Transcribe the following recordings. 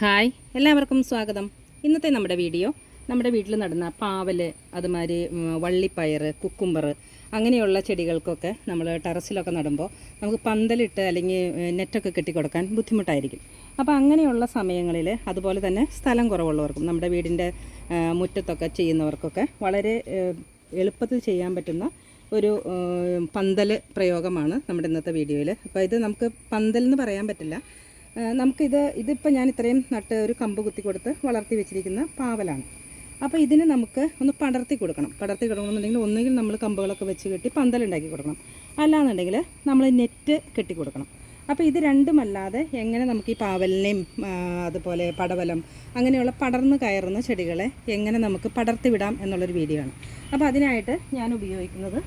Hi എല്ലാവർക്കും സ്വാഗതം. ഇന്നത്തെ നമ്മുടെ വീഡിയോ നമ്മുടെ വീട്ടിൽ നടന്ന പാവൽ അതുമാതിരി വള്ളിപ്പയർ കുക്കുംബർ അങ്ങനെയുള്ള ചെടികൾക്കൊക്കെ നമ്മൾ ടെറസിലൊക്കെ നടുമ്പോൾ നമുക്ക് പന്തലിട്ട് അല്ലെങ്കിൽ നെറ്റൊക്കെ കെട്ടിക്കൊടുക്കാൻ ബുദ്ധിമുട്ടായിരിക്കും. അപ്പോൾ അങ്ങനെയുള്ള സമയങ്ങളിൽ അതുപോലെ തന്നെ സ്ഥലം കുറവുള്ളവർക്കും നമ്മുടെ വീടിന്റെ മുറ്റത്തൊക്കെ ചെയ്യുന്നവർക്കൊക്കെ വളരെ എളുപ്പത്തിൽ ചെയ്യാൻ പറ്റുന്ന ഒരു പന്തൽ പ്രയോഗമാണ് നമ്മുടെ ഇന്നത്തെ വീഡിയോയിൽ അപ്പോൾ ഇത് നമുക്ക് പന്തൽ എന്ന് പറയാൻ പറ്റില്ല. നമുക്കിത് ഇതിപ്പോൾ ഞാൻ ഇത്രയും നട്ട് ഒരു കമ്പ് കുത്തി കൊടുത്ത് വളർത്തി വെച്ചിരിക്കുന്ന പാവലാണ്. അപ്പോൾ ഇതിന് നമുക്ക് ഒന്ന് പടർത്തി കൊടുക്കണം. പടർത്തി കൊടുക്കണമെന്നുണ്ടെങ്കിൽ ഒന്നുകിൽ നമ്മൾ കമ്പുകളൊക്കെ വെച്ച് കെട്ടി പന്തലുണ്ടാക്കി കൊടുക്കണം. അല്ലാന്നുണ്ടെങ്കിൽ നമ്മൾ നെറ്റ് കെട്ടി കൊടുക്കണം. അപ്പോൾ ഇത് രണ്ടുമല്ലാതെ എങ്ങനെ നമുക്ക് ഈ പാവലിനെയും അതുപോലെ പടവലം അങ്ങനെയുള്ള പടർന്ന് കയറുന്ന ചെടികളെ എങ്ങനെ നമുക്ക് പടർത്തി വിടാം എന്നുള്ളൊരു വീഡിയോ ആണ്. അപ്പോൾ അതിനായിട്ട് ഞാൻ ഉപയോഗിക്കുന്നത്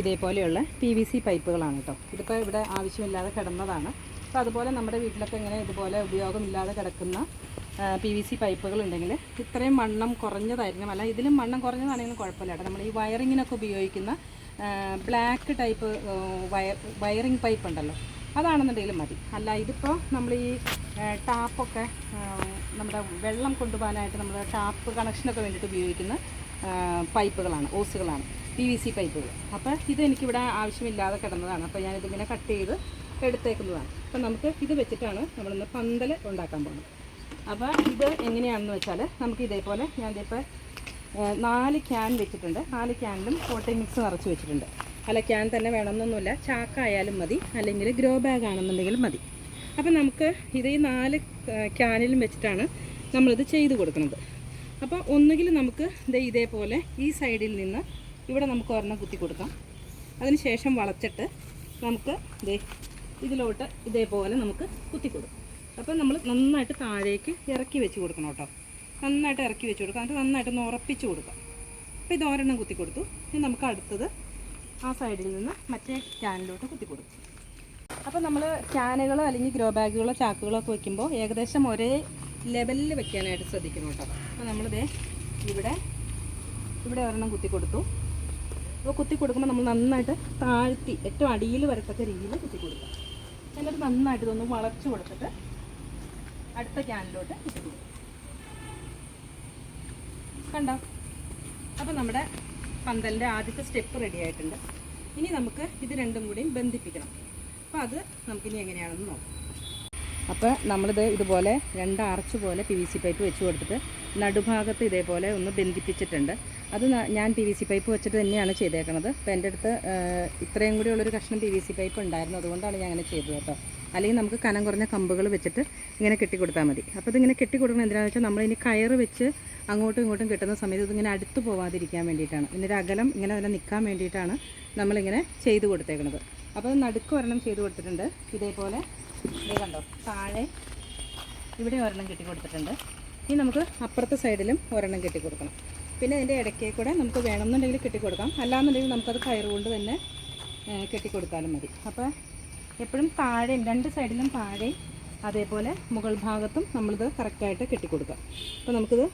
ഇതേപോലെയുള്ള പി വി സി പൈപ്പുകളാണ് കേട്ടോ. ഇതിപ്പോൾ ഇവിടെ ആവശ്യമില്ലാതെ കിടന്നതാണ്. അപ്പോൾ അതുപോലെ നമ്മുടെ വീട്ടിലൊക്കെ ഇങ്ങനെ ഇതുപോലെ ഉപയോഗമില്ലാതെ കിടക്കുന്ന പി വി സി പൈപ്പുകൾ ഉണ്ടെങ്കിൽ ഇത്രയും വണ്ണം കുറഞ്ഞതായിരിക്കണം അല്ല ഇതിലും വണ്ണം കുറഞ്ഞതാണെങ്കിലും കുഴപ്പമില്ല കേട്ടോ. നമ്മൾ ഈ വയറിങ്ങിനൊക്കെ ഉപയോഗിക്കുന്ന black type wire wiring pipe ഉണ്ടല്ലോ അതാണെന്നുണ്ടെങ്കിലും മതി. അല്ല ഇതിപ്പോൾ നമ്മൾ ഈ ടാപ്പൊക്കെ നമ്മുടെ വെള്ളം കൊണ്ടുപോകാനായിട്ട് നമ്മൾ ടാപ്പ് കണക്ഷനൊക്കെ വേണ്ടിയിട്ട് ഉപയോഗിക്കുന്ന പൈപ്പുകളാണ് ഓസുകളാണ് പി വി സി പൈപ്പുകൾ. അപ്പോൾ ഇതെനിക്കിവിടെ ആവശ്യമില്ലാതെ കിടന്നതാണ്. അപ്പോൾ ഞാനിതിങ്ങനെ കട്ട് ചെയ്ത് എടുത്തേക്കുന്നതാണ്. അപ്പം നമുക്ക് ഇത് വെച്ചിട്ടാണ് നമ്മളിന്ന് പന്തൽ ഉണ്ടാക്കാൻ പോകുന്നത്. അപ്പോൾ ഇത് എങ്ങനെയാണെന്ന് വെച്ചാൽ നമുക്ക് ഇതേപോലെ ഞാൻ ഇതിപ്പോൾ നാല് ക്യാൻ വെച്ചിട്ടുണ്ട്. നാല് ക്യാനിലും പോട്ടിംഗ് മിക്സ് നിറച്ച് വെച്ചിട്ടുണ്ട്. അല്ല ക്യാൻ തന്നെ വേണമെന്നൊന്നുമില്ല. ചാക്കായാലും മതി. അല്ലെങ്കിൽ ഗ്രോ ബാഗ് ആണെന്നുണ്ടെങ്കിലും മതി. അപ്പം നമുക്ക് ഇത് ഈ നാല് ക്യാനിലും വെച്ചിട്ടാണ് നമ്മളിത് ചെയ്ത് കൊടുക്കുന്നത്. അപ്പോൾ ഒന്നുകിൽ നമുക്ക് ഇത് ഇതേപോലെ ഈ സൈഡിൽ നിന്ന് ഇവിടെ നമുക്ക് ഒരെണ്ണം കുത്തി കൊടുക്കാം. അതിനുശേഷം വളച്ചിട്ട് നമുക്ക് ദേ ഇതിലോട്ട് ഇതേപോലെ നമുക്ക് കുത്തി കൊടുക്കും അപ്പം നമ്മൾ നന്നായിട്ട് താഴേക്ക് ഇറക്കി വെച്ച് കൊടുക്കണം കേട്ടോ. നന്നായിട്ട് ഇറക്കി വെച്ച് കൊടുക്കാം. എന്നിട്ട് നന്നായിട്ട് ഒന്ന് ഉറപ്പിച്ച് കൊടുക്കാം. അപ്പോൾ ഇത് ഒരെണ്ണം കുത്തി കൊടുത്തു ഇനി നമുക്ക് അടുത്തത് ആ സൈഡിൽ നിന്ന് മറ്റേ ക്യാനിലോട്ട് കുത്തി കൊടുക്കും അപ്പോൾ നമ്മൾ ക്യാനുകളോ അല്ലെങ്കിൽ ഗ്രോ ബാഗുകളോ ചാക്കുകളോ ഒക്കെ വെക്കുമ്പോൾ ഏകദേശം ഒരേ ലെവലിൽ വെക്കാനായിട്ട് ശ്രദ്ധിക്കണം കേട്ടോ. അപ്പോൾ നമ്മളിത് ഇവിടെ ഇവിടെ ഒരെണ്ണം കുത്തി കൊടുത്തു അപ്പോൾ കുത്തി കൊടുക്കുമ്പോൾ നമ്മൾ നന്നായിട്ട് താഴ്ത്തി ഏറ്റവും അടിയിൽ വരത്തക്ക രീതിയിൽ കുത്തി കൊടുക്കുക എന്നിട്ട് നന്നായിട്ട് ഇതൊന്ന് വളച്ചു കൊടുത്തിട്ട് അടുത്ത ക്യാനിലോട്ട് കുത്തി കൊടുക്കും കണ്ടോ? അപ്പോൾ നമ്മുടെ പന്തലിന്റെ ആദ്യത്തെ സ്റ്റെപ്പ് റെഡി ആയിട്ടുണ്ട്. ഇനി നമുക്ക് ഇത് രണ്ടും കൂടിയും ബന്ധിപ്പിക്കണം. അപ്പോൾ അത് നമുക്കിനി എങ്ങനെയാണെന്ന് നോക്കാം. അപ്പോൾ നമ്മളിത് ഇതുപോലെ രണ്ട് ആർച്ച് പോലെ പി വി സി പൈപ്പ് വെച്ച് കൊടുത്തിട്ട് നടുഭാഗത്ത് ഇതേപോലെ ഒന്ന് ബന്ധിപ്പിച്ചിട്ടുണ്ട്. അത് ഞാൻ പി വി സി പൈപ്പ് വെച്ചിട്ട് തന്നെയാണ് ചെയ്തേക്കുന്നത് അപ്പോൾ എന്റെ അടുത്ത് ഇത്രയും കൂടി ഉള്ളൊരു കഷ്ണം പി വി സി പൈപ്പ് ഉണ്ടായിരുന്നു. അതുകൊണ്ടാണ് ഞാൻ അങ്ങനെ ചെയ്തത് കേട്ടോ. അല്ലെങ്കിൽ നമുക്ക് കനം കുറഞ്ഞ കമ്പുകൾ വെച്ചിട്ട് ഇങ്ങനെ കെട്ടി കൊടുത്താൽ മതി. അപ്പോൾ ഇതിങ്ങനെ കെട്ടി കൊടുക്കുന്നത് എന്തിനാണെന്ന് വെച്ചാൽ നമ്മളിനി കയറ് വെച്ച് അങ്ങോട്ടും ഇങ്ങോട്ടും കിട്ടുന്ന സമയത്ത് ഇതിങ്ങനെ അടുത്ത് പോവാതിരിക്കാൻ വേണ്ടിയിട്ടാണ്. ഇതിന്റെ അകലം ഇങ്ങനെ തന്നെ നിൽക്കാൻ വേണ്ടിയിട്ടാണ് നമ്മളിങ്ങനെ ചെയ്ത് കൊടുത്തേക്കുന്നത് അപ്പോൾ നടുക്ക് ഒരെണ്ണം ചെയ്ത് കൊടുത്തിട്ടുണ്ട്. ഇതേപോലെ ഇത് കണ്ടോ താഴെ ഇവിടെ ഒരെണ്ണം കെട്ടി കൊടുത്തിട്ടുണ്ട് ഇനി നമുക്ക് അപ്പുറത്തെ സൈഡിലും ഒരെണ്ണം കെട്ടി കൊടുക്കണം പിന്നെ അതിന്റെ ഇടയ്ക്കേ കൂടെ നമുക്ക് വേണമെന്നുണ്ടെങ്കിൽ കെട്ടി കൊടുക്കാം അല്ലാന്നുണ്ടെങ്കിൽ നമുക്കത് കയറ് കൊണ്ട് തന്നെ കെട്ടിക്കൊടുത്താലും കെട്ടി കൊടുത്താലും മതി. അപ്പോൾ എപ്പോഴും താഴെയും രണ്ട് സൈഡിലും താഴെയും അതേപോലെ മുകൾ ഭാഗത്തും നമ്മളിത് കറക്റ്റായിട്ട് കെട്ടിക്കൊടുക്കാം. അപ്പോൾ നമുക്കിത്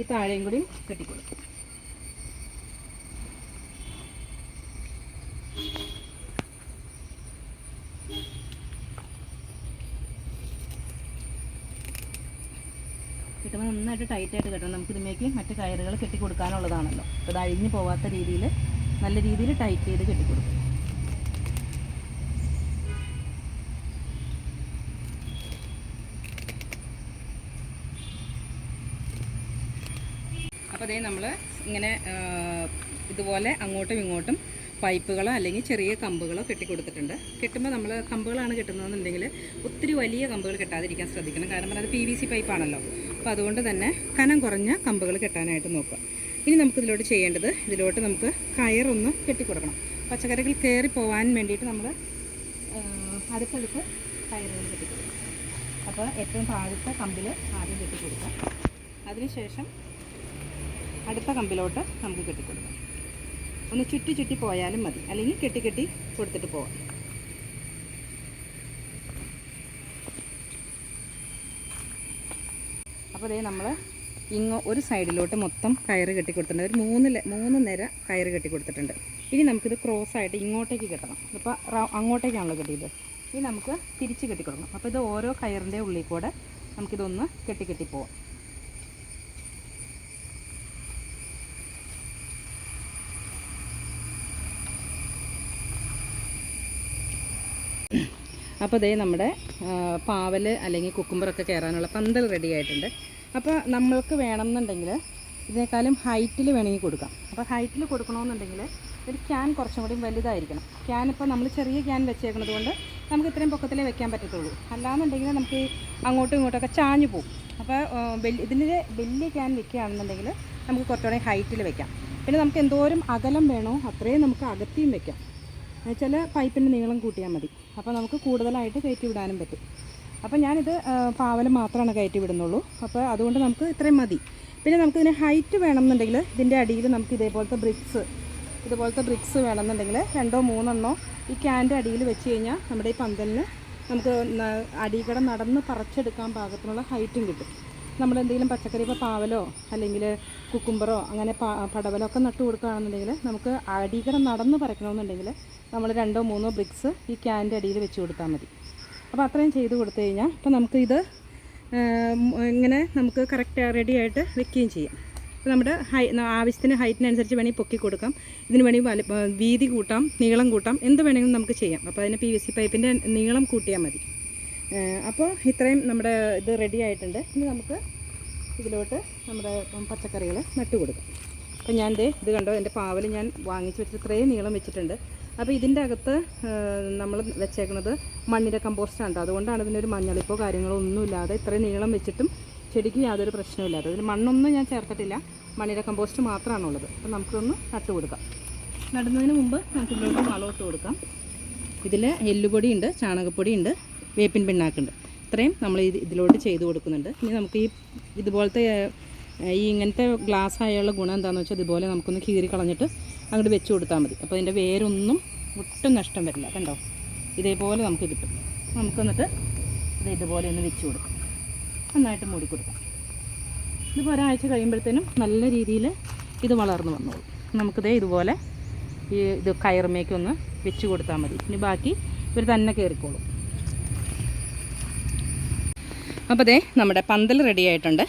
ഈ താഴെയും കൂടിയും കെട്ടിക്കൊടുക്കാം. കിട്ടുമ്പോൾ നന്നായിട്ട് ടൈറ്റായിട്ട് കിട്ടണം. നമുക്ക് ഇതിലേക്ക് മറ്റ് കയറുകൾ കെട്ടി കൊടുക്കാനുള്ളതാണല്ലോ അപ്പോൾ ഇത് അഴിഞ്ഞു പോവാത്ത രീതിയിൽ നല്ല രീതിയിൽ ടൈറ്റ് ചെയ്ത് കെട്ടിക്കൊടുക്കും. അപ്പോൾ അതേ നമ്മൾ ഇങ്ങനെ ഇതുപോലെ അങ്ങോട്ടും ഇങ്ങോട്ടും പൈപ്പുകളോ അല്ലെങ്കിൽ ചെറിയ കമ്പുകളോ കെട്ടിക്കൊടുത്തിട്ടുണ്ട്. കെട്ടുമ്പോൾ നമ്മൾ കമ്പുകളാണ് കെട്ടുന്നതെന്നുണ്ടെങ്കിൽ ഒത്തിരി വലിയ കമ്പുകൾ കെട്ടാതിരിക്കാൻ ശ്രദ്ധിക്കണം. കാരണം അത് പി വി സി പൈപ്പാണല്ലോ. അപ്പോൾ അതുകൊണ്ട് തന്നെ കനം കുറഞ്ഞ കമ്പുകൾ കെട്ടാനായിട്ട് നോക്കുക. ഇനി നമുക്ക് ഇതിലോട്ട് ചെയ്യേണ്ടത് ഇതിലോട്ട് നമുക്ക് കയറൊന്ന് കെട്ടിക്കൊടുക്കണം. പച്ചക്കറികൾ കയറി പോകാൻ വേണ്ടിയിട്ട് നമ്മൾ അടുത്തടുത്ത് കയറുകൾ കെട്ടിക്കൊടുക്കും അപ്പോൾ ഏറ്റവും താഴത്തെ കമ്പിൽ ആദ്യം കെട്ടിക്കൊടുക്കാം അതിനുശേഷം അടുത്ത കമ്പിലോട്ട് നമുക്ക് കെട്ടിക്കൊടുക്കാം. ഒന്ന് ചുറ്റി ചുറ്റി പോയാലും മതി. അല്ലെങ്കിൽ കെട്ടി കെട്ടി കൊടുത്തിട്ട് പോവാം. അപ്പോൾ അതേ നമ്മൾ ഇങ്ങോ ഒരു സൈഡിലോട്ട് മൊത്തം കയറ് കെട്ടി കൊടുത്തിട്ടുണ്ട്. ഒരു മൂന്ന് മൂന്ന് നിര കയറ് കെട്ടി കൊടുത്തിട്ടുണ്ട്. ഇനി നമുക്കിത് ക്രോസ് ആയിട്ട് ഇങ്ങോട്ടേക്ക് കെട്ടണം. ഇപ്പോൾ അങ്ങോട്ടേക്കാണല്ലോ കെട്ടിയത്. ഇനി നമുക്ക് തിരിച്ച് കെട്ടി കൊടുക്കണം അപ്പോൾ ഇത് ഓരോ കയറിന്റെ ഉള്ളിൽ കൂടെ നമുക്കിതൊന്ന് കെട്ടി കെട്ടി പോവാം. അപ്പോൾ ദേ നമ്മുടെ പാവൽ അല്ലെങ്കിൽ കുക്കുമ്പറൊക്കെ കയറാനുള്ള പന്തൽ റെഡി ആയിട്ടുണ്ട്. അപ്പോൾ നമ്മൾക്ക് വേണമെന്നുണ്ടെങ്കിൽ ഇതിനേക്കാളും ഹൈറ്റിൽ വേണമെങ്കിൽ കൊടുക്കാം. അപ്പോൾ ഹൈറ്റിൽ കൊടുക്കണമെന്നുണ്ടെങ്കിൽ ഒരു ക്യാൻ കുറച്ചും കൂടി വലുതായിരിക്കണം. ക്യാൻ ഇപ്പോൾ നമ്മൾ ചെറിയ ക്യാൻ വെച്ചേക്കുന്നത് കൊണ്ട് നമുക്ക് ഇത്രയും പൊക്കത്തിലേ വെക്കാൻ പറ്റത്തുള്ളൂ. അല്ലാന്നുണ്ടെങ്കിൽ നമുക്ക് അങ്ങോട്ടും ഇങ്ങോട്ടൊക്കെ ചാഞ്ഞു പോകും അപ്പോൾ വലിയ ഇതിന്റെ വലിയ ക്യാൻ വെക്കുകയാണെന്നുണ്ടെങ്കിൽ നമുക്ക് കുറച്ചുകൂടി ഹൈറ്റിൽ വെക്കാം. പിന്നെ നമുക്ക് എന്തോരം അകലം വേണോ അത്രയും നമുക്ക് അകത്തിയും വെക്കാം. ചില പൈപ്പിന്റെ നീളം കൂട്ടിയാൽ മതി. അപ്പോൾ നമുക്ക് കൂടുതലായിട്ട് കയറ്റി വിടാനും പറ്റും. അപ്പോൾ ഞാനിത് പാവലം മാത്രമാണ് കയറ്റി വിടുന്നുള്ളൂ അപ്പോൾ അതുകൊണ്ട് നമുക്ക് ഇത്രയും മതി. പിന്നെ നമുക്കിതിന് ഹൈറ്റ് വേണമെന്നുണ്ടെങ്കിൽ ഇതിന്റെ അടിയിൽ നമുക്ക് ഇതേപോലത്തെ ബ്രിക്സ് ഇതുപോലത്തെ ബ്രിക്സ് വേണമെന്നുണ്ടെങ്കിൽ രണ്ടോ മൂന്നെണ്ണോ ഈ ക്യാന്റെ അടിയിൽ വെച്ച് കഴിഞ്ഞാൽ നമ്മുടെ ഈ പന്തലിന് നമുക്ക് അടികട നടന്ന് പറിച്ചെടുക്കാൻ പാകത്തിനുള്ള ഹൈറ്റും കിട്ടും. നമ്മൾ എന്തെങ്കിലും പച്ചക്കറി ഇപ്പോൾ പാവലോ അല്ലെങ്കിൽ കുക്കുംബറോ അങ്ങനെ പടവലോ ഒക്കെ നട്ടു കൊടുക്കുകയാണെന്നുണ്ടെങ്കിൽ നമുക്ക് അടിക്കട നടന്ന് പറിക്കണമെന്നുണ്ടെങ്കിൽ നമ്മൾ രണ്ടോ മൂന്നോ ബ്രിക്സ് ഈ ക്യാന്റെ അടിയിൽ വെച്ച് കൊടുത്താൽ മതി. അപ്പോൾ അത്രയും ചെയ്ത് കൊടുത്തു കഴിഞ്ഞാൽ അപ്പോൾ നമുക്ക് ഇത് ഇങ്ങനെ നമുക്ക് കറക്റ്റ് റെഡി ആയിട്ട് വെക്കുകയും ചെയ്യാം. അപ്പോൾ നമ്മുടെ ഹൈ ആവശ്യത്തിന് ഹൈറ്റിനനുസരിച്ച് വേണമെങ്കിൽ പൊക്കി കൊടുക്കാം. ഇതിന് വേണമെങ്കിൽ വീതി കൂട്ടാം നീളം കൂട്ടാം എന്ത് വേണമെങ്കിലും നമുക്ക് ചെയ്യാം. അപ്പോൾ അതിന് പി വി സി പൈപ്പിന്റെ നീളം കൂട്ടിയാൽ മതി. അപ്പോൾ ഇത്രയും നമ്മുടെ ഇത് റെഡി ആയിട്ടുണ്ട്. ഇനി നമുക്ക് ഇതിലോട്ട് നമ്മുടെ പച്ചക്കറികൾ നട്ടു കൊടുക്കാം. അപ്പോൾ ഞാൻ ദേ ഇത് കണ്ടോ എന്റെ പാവൽ ഞാൻ വാങ്ങിച്ച് വെച്ചിട്ട് ഇത്രയും നീളം വെച്ചിട്ടുണ്ട്. അപ്പോൾ ഇതിന്റെ അകത്ത് നമ്മൾ വെച്ചേക്കുന്നത് മണ്ണിന്റെ കമ്പോസ്റ്റാണ് അതുകൊണ്ടാണ് ഇതിനൊരു മഞ്ഞളിപ്പോ കാര്യങ്ങളോ ഒന്നുമില്ലാതെ ഇത്രയും നീളം വെച്ചിട്ടും ചെടിക്ക് യാതൊരു പ്രശ്നമില്ലാതെ അതിൽ മണ്ണൊന്നും ഞാൻ ചേർത്തിട്ടില്ല. മണ്ണിര കമ്പോസ്റ്റ് മാത്രമാണുള്ളത് അപ്പം നമുക്കൊന്ന് നട്ടു കൊടുക്കാം. നടുന്നതിന് മുമ്പ് നമുക്ക് ഇതിലോട്ട് വളമിട്ട് കൊടുക്കാം. ഇതിൽ എല്ലുപൊടിയുണ്ട് ചാണകപ്പൊടിയുണ്ട് വേപ്പിൻ പിണ്ണാക്കുണ്ട്. ഇത്രയും നമ്മൾ ഇത് ഇതിലോട്ട് ചെയ്ത് കൊടുക്കുന്നുണ്ട്. ഇനി നമുക്ക് ഈ ഇതുപോലത്തെ ഈ ഇങ്ങനത്തെ ഗ്ലാസ് ആയുള്ള ഗുണം എന്താണെന്ന് വെച്ചാൽ ഇതുപോലെ നമുക്കൊന്ന് കീറി കളഞ്ഞിട്ട് അങ്ങോട്ട് വെച്ച് കൊടുത്താൽ മതി. അപ്പോൾ അതിന്റെ വേരൊന്നും ഒട്ടും നഷ്ടം വരില്ല. കണ്ടോ? ഇതേപോലെ നമുക്ക് കിട്ടും. നമുക്ക് എന്നിട്ട് ഇത് ഇതുപോലെ ഒന്ന് വെച്ച് കൊടുക്കാം. നന്നായിട്ട് മൂടി കൊടുക്കാം. ഇതിപ്പോൾ ഒരാഴ്ച കഴിയുമ്പോഴത്തേനും നല്ല രീതിയിൽ ഇത് വളർന്നു വന്നോളും. നമുക്കിതേ ഇതുപോലെ ഈ ഇത് കയറുമേക്കൊന്ന് വെച്ച് കൊടുത്താൽ മതി. ഇനി ബാക്കി ഇവർ തന്നെ കയറിക്കോളും. അപ്പോൾ ദേ നമ്മുടെ പന്തൽ റെഡി ആയിട്ടുണ്ട്.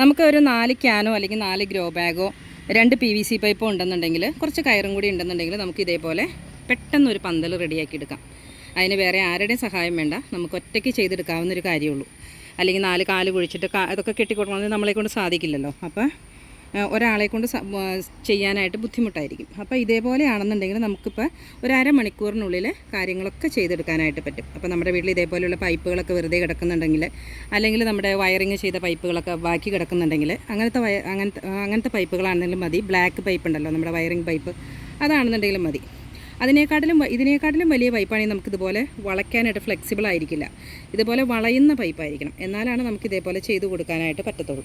നമുക്ക് ഒരു നാല് ക്യാനോ അല്ലെങ്കിൽ നാല് ഗ്രോ ബാഗോ രണ്ട് പി വി സി പൈപ്പോ ഉണ്ടെന്നുണ്ടെങ്കിൽ കുറച്ച് കയറും കൂടി ഉണ്ടെന്നുണ്ടെങ്കിൽ നമുക്ക് ഇതേപോലെ പെട്ടെന്ന് ഒരു പന്തൽ റെഡിയാക്കി എടുക്കാം. അതിന് വേറെ ആരുടെയും സഹായം വേണ്ട. നമുക്ക് ഒറ്റയ്ക്ക് ചെയ്തെടുക്കാവുന്നൊരു കാര്യമുള്ളൂ. അല്ലെങ്കിൽ നാല് കാൽ കുഴിച്ചിട്ട് അതൊക്കെ കെട്ടിക്കൊടുക്കണമെന്ന് നമ്മളെ കൊണ്ട് സാധിക്കില്ലല്ലോ. അപ്പോൾ ഒരാളെ കൊണ്ട് ചെയ്യാനായിട്ട് ബുദ്ധിമുട്ടായിരിക്കും. അപ്പോൾ ഇതേപോലെയാണെന്നുണ്ടെങ്കിൽ നമുക്കിപ്പോൾ ഒരു അരമണിക്കൂറിനുള്ളിൽ കാര്യങ്ങളൊക്കെ ചെയ്തെടുക്കാനായിട്ട് പറ്റും. അപ്പോൾ നമ്മുടെ വീട്ടിൽ ഇതേപോലെയുള്ള പൈപ്പുകളൊക്കെ വെറുതെ കിടക്കുന്നുണ്ടെങ്കിൽ അല്ലെങ്കിൽ നമ്മുടെ വയറിങ് ചെയ്ത പൈപ്പുകളൊക്കെ ബാക്കി കിടക്കുന്നുണ്ടെങ്കിൽ അങ്ങനത്തെ വയ അങ്ങനത്തെ അങ്ങനത്തെ പൈപ്പുകളാണെങ്കിലും മതി. ബ്ലാക്ക് പൈപ്പ് ഉണ്ടല്ലോ നമ്മുടെ വയറിങ് പൈപ്പ് അതാണെന്നുണ്ടെങ്കിലും മതി. അതിനേക്കാട്ടിലും ഇതിനേക്കാട്ടിലും വലിയ പൈപ്പാണെങ്കിൽ നമുക്കിതുപോലെ വളയ്ക്കാനായിട്ട് ഫ്ലെക്സിബിൾ ആയിരിക്കില്ല. ഇതുപോലെ വളയുന്ന പൈപ്പായിരിക്കണം. എന്നാലാണ് നമുക്ക് ഇതേപോലെ ചെയ്തു കൊടുക്കാനായിട്ട് പറ്റത്തുള്ളൂ.